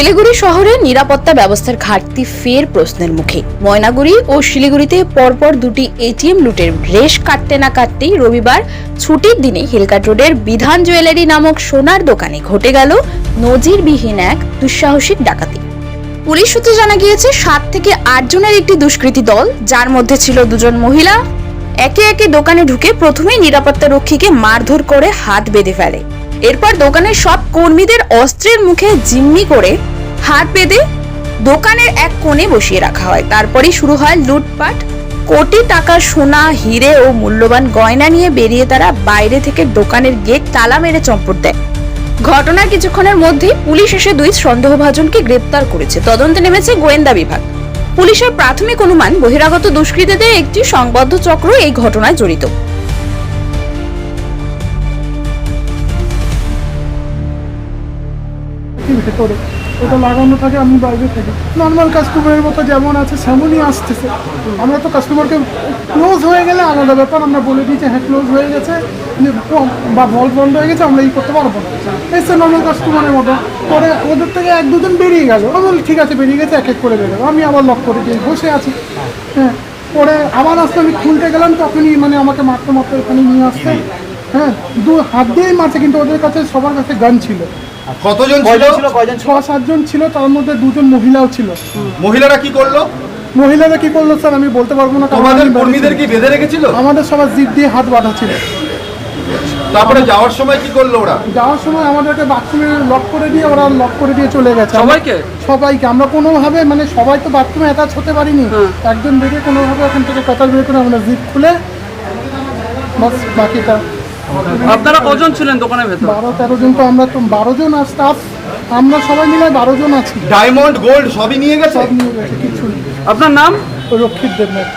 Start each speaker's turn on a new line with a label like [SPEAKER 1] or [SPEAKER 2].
[SPEAKER 1] শিলিগুড়ি শহরে নিরাপত্তা ব্যবস্থার ঘাটতি ফের প্রশ্নের মুখে। ময়নাগুড়ি ও শিলিগুড়িতে পরপর দুটি এটিএম লুটের রেশ কাটতে না কাটতেই রবিবার ছুটির দিনে হিলকাট রোডের বিধান জুয়েলারি নামক সোনার দোকানে ঘটে গেল নজিরবিহীন এক দুঃসাহসিক ডাকাতি। পুলিশ সূত্রে জানা গিয়েছে, সাত থেকে আট জনের একটি দুষ্কৃতী দল, যার মধ্যে ছিল দুজন মহিলা, একে একে দোকানে ঢুকে প্রথমেই নিরাপত্তা রক্ষীকে মারধর করে হাত বেঁধে ফেলে। এরপর দোকানের সব কর্মীদের অস্ত্রের মুখে জিম্মি করে হাত বেঁধে দোকানের এক কোণে বসিয়ে রাখা হয়। তারপরেই শুরু হয় লুটপাট। কোটি টাকা সোনা, হিরে ও মূল্যবান গয়না নিয়ে বেরিয়ে তারা বাইরে থেকে দোকানের গেট তালা মেরে চম্পট দেয়। ঘটনার কিছুক্ষণের মধ্যেই পুলিশ এসে দুই সন্দেহভাজনকে গ্রেপ্তার করেছে। তদন্তে নেমেছে গোয়েন্দা বিভাগ। পুলিশের প্রাথমিক অনুমান বহিরাগত দুষ্কৃতীদের একটি সংবদ্ধ চক্র এই ঘটনায় জড়িত।
[SPEAKER 2] ভেতরে। ওটা লাগানো থাকে, আমি বাইরে থাকি। নর্মাল কাস্টমারের মতো যেমন আছে, সেমনই আসতেছে। আমরা তো কাস্টমারকে ক্লোজ হয়ে গেলে আলাদা ব্যাপার। আমরা বলে দিই যে হ্যাঁ ক্লোজ হয়ে গেছে। যে বা বল বন্ধ হয়ে গেছে, আমরা এই করতে পারব না। এসে নর্মাল কাস্টমারের মতো। পরে ওদের থেকে এক দুজন বেরিয়ে গেল। আমি বলি, ঠিক আছে, বেরিয়ে গেছে, এক এক করে বেরোবো। আমি আবার লক করে দিয়ে বসে আছি। হ্যাঁ পরে আবার আসতে আমি খুলতে গেলাম, তখনই মানে আমাকে মারতে মারতে ওখানে নিয়ে আসতে হ্যাঁ দু হাত দিয়েই মারছে, কিন্তু ওদের কাছে সবার কাছে গান ছিল।
[SPEAKER 3] কতজন ছিল?
[SPEAKER 2] ছ সাতজন ছিল? তার মধ্যে দুজন মহিলাও ছিল।
[SPEAKER 3] মহিলারা কি করল?
[SPEAKER 2] মহিলারা কি করল স্যার আমি বলতে পারব না কারণ
[SPEAKER 3] তোমাদের
[SPEAKER 2] আমি বাড়ি
[SPEAKER 3] কর্মীদের কি বেঁধে রেখেছিল?
[SPEAKER 2] আমাদের সবার জিপ দিয়ে হাত বাঁধা ছিল।
[SPEAKER 3] তারপরে যাওয়ার সময় কি করল ওরা?
[SPEAKER 2] যাওয়ার সময় আমাদেরকে বাথরুমে লক করে দিয়ে ওরা লক করে দিয়ে চলে গেছে।
[SPEAKER 4] সবাইকে?
[SPEAKER 2] সবাইকে। আমরা কোনোভাবে মানে সবাই তো বাথরুমে অ্যাটাচ হতে পারিনি। একজন বেরিয়ে কোনোভাবে ওখান থেকে কথা বের করে আমরা জিপ খুলে বাস বাকিটা
[SPEAKER 4] আপনারা কজন ছিলেন দোকানের ভেতর?
[SPEAKER 2] বারো তেরো জন তো আমরা তো বারো জন আর স্টাফ আমরা সবাই মিলে বারো জন আছি।
[SPEAKER 3] ডায়মন্ড গোল্ড সবই নিয়ে গেছে?
[SPEAKER 2] সব নিয়ে গেছে কিছু নেই।
[SPEAKER 4] আপনার নাম?
[SPEAKER 2] রক্ষিত দেবনাথ